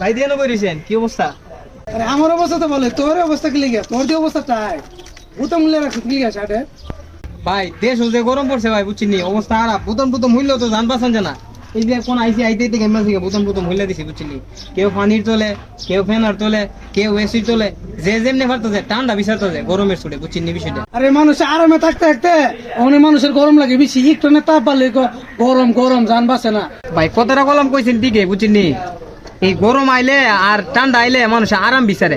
ভাই দিয়ে কি অবস্থা? আরে আমার অবস্থা তো বলে তোর অবস্থা কি লিগে? তোর যে অবস্থা মূল্য রাখছিস কি লিগে ভাই দেশ যে গরম পড়ছে ভাই বুঝছি নি? অবস্থা খারাপ। প্রথম প্রথম মূল্য তো জান পাচ্ছেন জানা। এই যে কোন আইসি আইতে থেকে প্রথম প্রথম মূল্য দিছি বুঝছি নি? কেউ পানির তোলে কেউ ফ্যানার তোলে কেউ এসি তোলে যে যেমনি ঠান্ডা বিচারতেছে গরমের ছুটে বুঝছি নি বিষয়টা? আরে মানুষ আরামে থাকতে থাকতে অনেক মানুষের গরম লাগে বেশি। একটু না তাপ পারলে গরম গরম জান বাসে না। ভাই কথাটা কলম কইছেন ঠিকই বুঝছেন নি? এই গরম আইলে আর ঠান্ডা আইলে মানুষ আরাম বিচারে।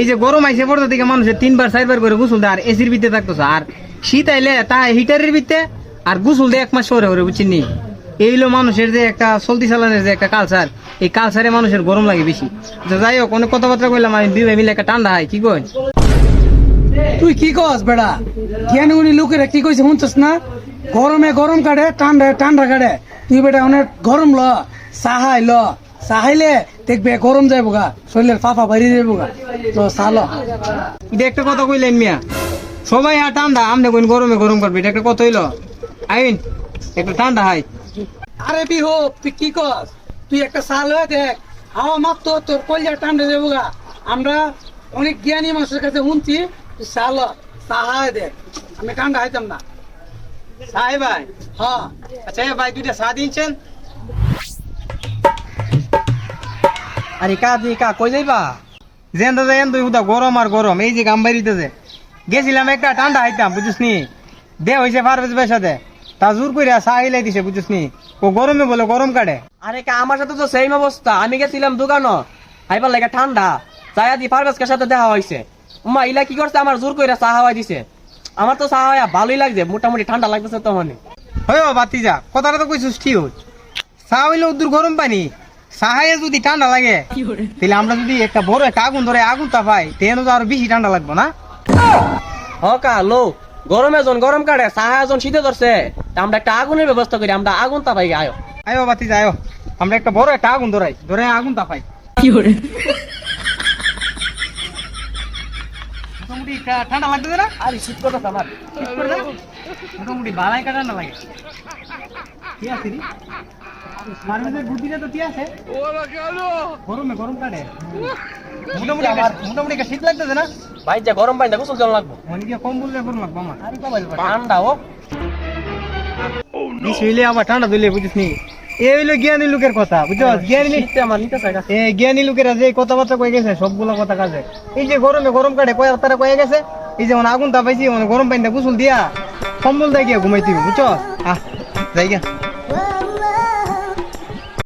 এই যে গরম আইসে পড়তে থেকে মানুষের তিনবার, চারবার করে গোসল দেয়, আর এসির ভিতরে থাকতেছে। আর শীত আইলে তা হিটারের ভিতরে, আর গোসল দেয় এক মাস পরে করে বুঝছেন নি? এই মানুষের যে একটা চলতি চালানের যে একটা কালচার এই কালচারে মানুষের গরম লাগে বেশি। তো যাই হোক, অনেক কথাবার্তা কইলাম আমি দুই ভাই মিলে একটা ঠান্ডা হয়, কি কই? তুই কি কস বেড়া? জ্ঞানী উনি লোকেরা কি কইছে শুনছিস না? গরমে গরম কাটে ঠান্ডা ঠান্ডা কাটে। তুই বেটা অনেক গরম ল সাহাই ল। সাহাইলে দেখবে গরম যাইব গা শরীরের ফাফা বাইরে যাইব গা। তো সালো এটা একটা কথা কইলেন মিয়া সবাই আর ঠান্ডা আমনে কোন গরমে গরম করবে এটা একটা কথা হইল। আইন একটা ঠান্ডা হয় আরে বিহু তুই কি কস? তুই একটা সাল হয়ে দেখ হাওয়া মাত্র তোর কলিজা ঠান্ডা যাব গা। আমরা অনেক জ্ঞানী মানুষের কাছে শুনছি তুই সাল সাহায় দেখ আমি ঠান্ডা হাইতাম না। সাই ভাই। হ্যাঁ। আচ্ছা ভাই দুইটা চা দিনছেন আরে কা দি কা কই যাইবা? যেন দাদা এন তুই গরম আর গরম এই যে গাম বাড়িতেছে গেছিলাম একটা ঠান্ডা হাইতাম বুঝিস নি? দে হইছে পারভেজ ভাইয়ের সাথে। তা জোর করে চা হিলাই দিছে বুঝিস নি? ও গরমে বলে গরম কাটে আরে কা আমার সাথে তো সেম অবস্থা। আমি গেছিলাম দোকানও। আইবার লাগে ঠান্ডা। চায়া দি পারভেজকের সাথে দেখা হয়েছে উমা ইলা কি করছে? আমার জোর করে চা হাওয়াই দিছে। আমার তো চা হাওয়া ভালোই লাগছে মোটামুটি ঠান্ডা লাগতেছে তো মানে হয় বাতি যা কথাটা তো কইছিস ঠিক। চা হইলে উদ্দুর গরম পানি। চাহাইয়ে যদি ঠান্ডা লাগে তাহলে আমরা যদি একটা বড় একটা আগুন ধরে আগুন তাপাই তেন তো আরও বেশি ঠান্ডা লাগবে না? হ কা লো গরমে জন গরম কাটে চা জন শীতে ধরছে। তা আমরা একটা আগুনের ব্যবস্থা করি আমরা আগুন তাপাই আয়ো। আয়ো বাতি যাও আমরা একটা বড় একটা আগুন ধরাই ধরে আগুন তাপাই। মোটামুটি ঠা- ঠান্ডা লাগতেছে না? আরে শীত করতেছে আমার। শীত করে মোটামুটি বালাই কা ঠান্ডা লাগে। কি আছে রে। মারুদের বুদ্ধিটা তো কি আছে। গরমে গরম কাটে। মোটামুটি একটা- মোটামুটি শীত লাগতেছে না? ভাই যা গরম পানি গোসল জল লাগবো। অনেকে কম গরম লাগবে আমার? আরে বাবা ঠান্ডা ও। দিলে বুঝিস নি। এই হইল জ্ঞানী লোকের কথা বুঝছ? জ্ঞানী শীতে আমার নিতে এ জ্ঞানী লোকেরা যে কথাবার্তা কয়ে গেছে সবগুলো কথা কাজে। এই যে গরমে গরম কাটে কয়ে তারা কয়ে গেছে এই যে মানে আগুন তাপাইছি মানে গরম পানিটা গুসল দিয়া কম্বল দেয় গিয়া ঘুমাইতে বুঝছ? আহ যাই গিয়া।